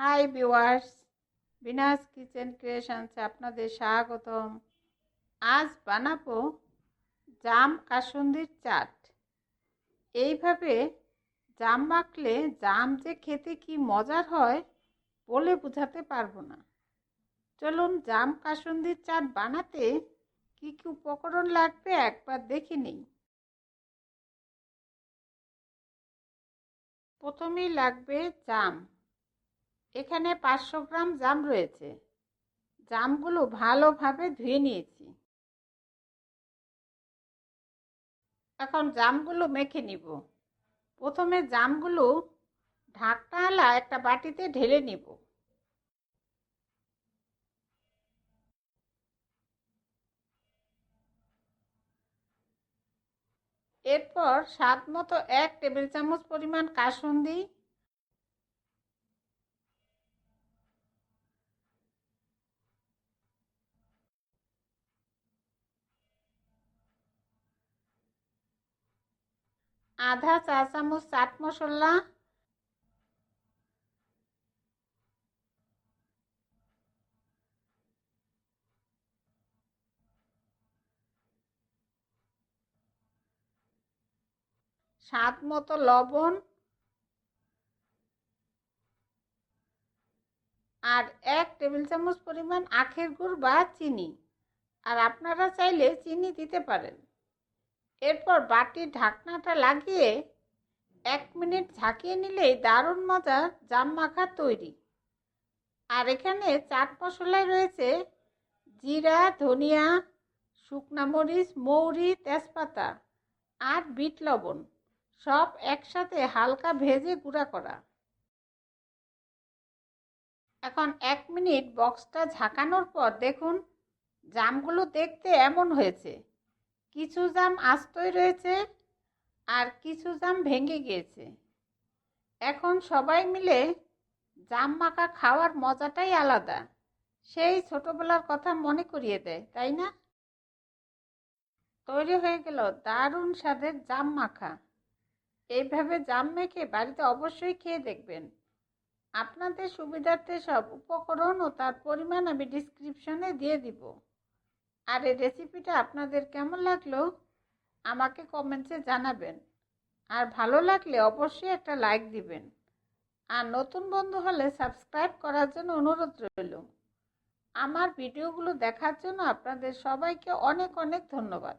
High viewers, Binas kitchen ক্রিয়েশনসে আপনাদের স্বাগতম। আজ বানাবো জাম কাসুন্দির চাট। এইভাবে জাম মাখলে জাম যে খেতে কি মজার হয় বলে বোঝাতে পারব না। চলুন জাম কাসুন্দির চাট বানাতে কি কি উপকরণ লাগবে একবার দেখে নিই। প্রথমেই লাগবে জাম। এখানে পাঁচশো গ্রাম জাম রয়েছে। জামগুলো ভালোভাবে ধুয়ে নিয়েছি। এখন জামগুলো মেখে নিব। প্রথমে জামগুলো ঢাকনাওয়ালা একটা বাটিতে ঢেলে নিব। এরপর স্বাদ মতো এক টেবিল চামচ পরিমাণ কাসুন্দি আধা চা চামচ চাট মশলা স্বাদ মতো লবণ। আর এক টেবিল চামচ পরিমাণ আখের গুড় বা চিনি। আর আপনারা চাইলে চিনি দিতে পারেন। এরপর বাটির ঢাকনাটা লাগিয়ে এক মিনিট ঝাঁকিয়ে নিলেই দারুণ মজার জাম মাখা তৈরি। আর এখানে চাট মশলায় রয়েছে জিরা, ধনিয়া, শুকনা মরিচ, মৌরি, তেজপাতা আর বিট লবণ। সব একসাথে হালকা ভেজে গুঁড়া করা। এখন এক মিনিট বক্সটা ঝাঁকানোর পর দেখুন, জামগুলো দেখতে এমন হয়েছে। কিছু জাম আস্তই রয়েছে আর কিছু জাম ভেঙে গিয়েছে। এখন সবাই মিলে জাম মাখা খাওয়ার মজাটাই আলাদা। সেই ছোটবেলার কথা মনে করিয়ে দেয়, তাই না? তৈরি হয়ে গেল দারুণ স্বাদের জাম মাখা। এইভাবে জাম মেখে বাড়িতে অবশ্যই খেয়ে দেখবেন। আপনাদের সুবিধার্থে সব উপকরণ ও তার পরিমাণ আমি ডিসক্রিপশনে দিয়ে দিব। আর এই রেসিপিটা আপনাদের কেমন লাগল? আমাকে কমেন্টসে জানাবেন। আর ভালো লাগলে অবশ্যই একটা লাইক দিবেন। আর নতুন বন্ধু হলে সাবস্ক্রাইব করার জন্য অনুরোধ রইল। আমার ভিডিওগুলো দেখার জন্য আপনাদের সবাইকে অনেক অনেক ধন্যবাদ।